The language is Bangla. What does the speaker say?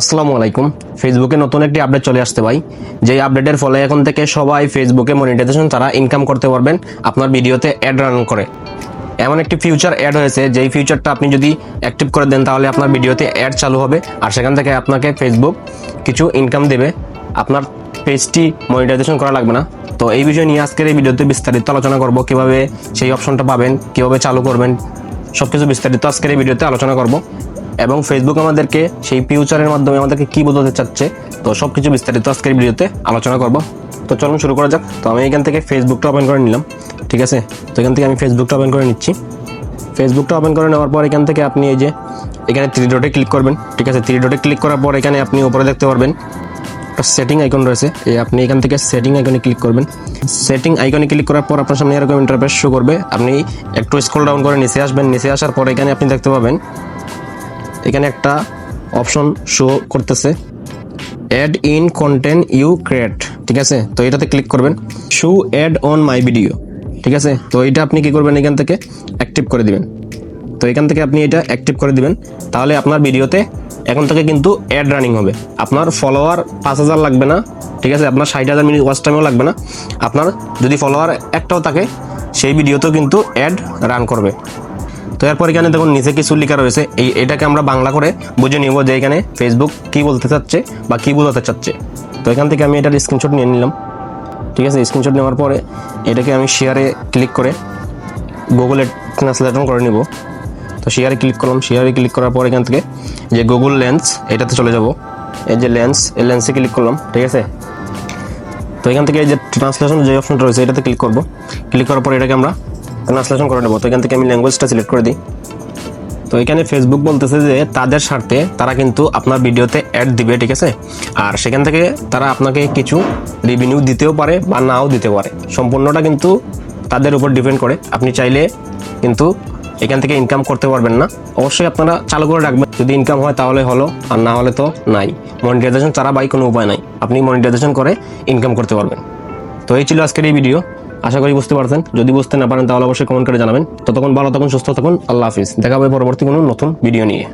আসসালামু আলাইকুম। ফেসবুকে নতুন একটি আপডেট চলে আসতে ভাই। যেই আপডেটের ফলে এখন থেকে সবাই ফেসবুকে মনিটাইজেশন তারা ইনকাম করতে পারবেন, আপনার ভিডিওতে অ্যাড রান করে। এমন একটি ফিউচার অ্যাড হয়েছে, যেই ফিউচারটা আপনি যদি অ্যাক্টিভ করে দেন, তাহলে আপনার ভিডিওতে অ্যাড চালু হবে আর সেখান থেকে আপনাকে ফেসবুক কিছু ইনকাম দেবে। আপনার পেজটি মনিটাইজেশন করা লাগবে না। তো এই বিষয় নিয়ে আজকের এই ভিডিওতে বিস্তারিত আলোচনা করব, কীভাবে সেই অপশনটা পাবেন, কীভাবে চালু করবেন, সবকিছু বিস্তারিত আজকের এই ভিডিওতে আলোচনা করব। এবং ফেসবুক আমাদেরকে সেই ফিউচারের মাধ্যমে আমাদেরকে কি বোঝাতে চাচ্ছে, তো সব কিছু বিস্তারিত আজকের ভিডিওতে আলোচনা করব। তো চলুন শুরু করা যাক। তো আমি এখান থেকে ফেসবুকটা ওপেন করে নিলাম, ঠিক আছে? তো এখান থেকে আমি ফেসবুকটা ওপেন করে নিচ্ছি। ফেসবুকটা ওপেন করে নেওয়ার পর এখান থেকে আপনি এই যে, এখানে থ্রি ডটে ক্লিক করবেন, ঠিক আছে? থ্রি ডটে ক্লিক করার পর এখানে আপনি উপরে দেখতে পারবেন, একটা সেটিং আইকন রয়েছে। এই আপনি এখান থেকে সেটিং আইকনে ক্লিক করবেন। সেটিং আইকনে ক্লিক করার পর আপনার সামনে এরকম ইন্টারফেস শো করবে। আপনি একটু স্ক্রল ডাউন করে নিচে আসবেন। নিচে আসার পর এখানে আপনি দেখতে পাবেন এখানে একটা অপশন শো করতেছে। Ad in content you create ঠিক আছে? তো এটাতে ক্লিক করবেন। Show ad on my video ঠিক আছে? তো এটা আপনি কি করবেন এখান থেকে? অ্যাক্টিভ করে দিবেন। তো এখান থেকে আপনি এটা অ্যাক্টিভ করে দিবেন। তাহলে আপনার ভিডিওতে এখন থেকে কিন্তু অ্যাড রানিং হবে। আপনার ফলোয়ার পাঁচ হাজার লাগবে না, ঠিক আছে? আপনার ষাট হাজার মিনিট ওয়াচ টাইমও লাগবে না। আপনার যদি ফলোয়ার একটাও থাকে, সেই ভিডিওতেও কিন্তু অ্যাড রান করবে। তো এরপর এখানে দেখুন নিচে কিছু লেখা রয়েছে। এই এটাকে আমরা বাংলা করে বুঝে নিব যে এখানে ফেসবুক কি বলতে চাচ্ছে বা কি বোঝাতে চাচ্ছে। তো এখান থেকে আমি এটার স্ক্রিনশট নিয়ে নিলাম। ঠিক আছে স্ক্রিনশট নেওয়ার পরে এটাকে আমি শেয়ারে ক্লিক করে গুগলে ট্রান্সলেশন করে নিব। তো শেয়ারে ক্লিক করলাম। শেয়ারে ক্লিক করার পর এখান থেকে যে গুগল লেন্স এটাতে চলে যাব। এই যে লেন্স এই লেন্সে ক্লিক করলাম। ঠিক আছে? তো এখান থেকে এই যে ট্রান্সলেশন যে অপশনটা রয়েছে, এটাতে ক্লিক করব। ক্লিক করার পর এটাকে আমরা ট্রান্সলেশন করে নেব তো এখান থেকে আমি ল্যাঙ্গুয়েজটা সিলেক্ট করে দিই। তো এখানে ফেসবুক বলতেছে যে, তাদের স্বার্থে তারা কিন্তু আপনার ভিডিওতে অ্যাড দিবে, ঠিক আছে? আর সেখান থেকে তারা আপনাকে কিছু রেভিনিউ দিতেও পারে বা নাও দিতে পারে। সম্পূর্ণটা কিন্তু তাদের উপর ডিপেন্ড করে। আপনি চাইলে কিন্তু এখান থেকে ইনকাম করতে পারবেন না। অবশ্যই আপনারা চালু করে রাখবেন। যদি ইনকাম হয় তাহলে হলো, আর না হলে তো নাই। মনিটাইজেশন ছাড়া বাই কোনো উপায় নাই। আপনি মনিটাইজেশন করে ইনকাম করতে পারবেন। তো এই ছিল আজকের এই ভিডিও আশা করি বুঝতে পারছেন। যদি বুঝতে না পারেন, তাহলে অবশ্যই কমেন্ট করে জানাবেন। ততক্ষণ ভালো তখন সুস্থ থাকুন। আল্লাহ হাফিজ। দেখা হবে পরবর্তী কোনো নতুন ভিডিও নিয়ে।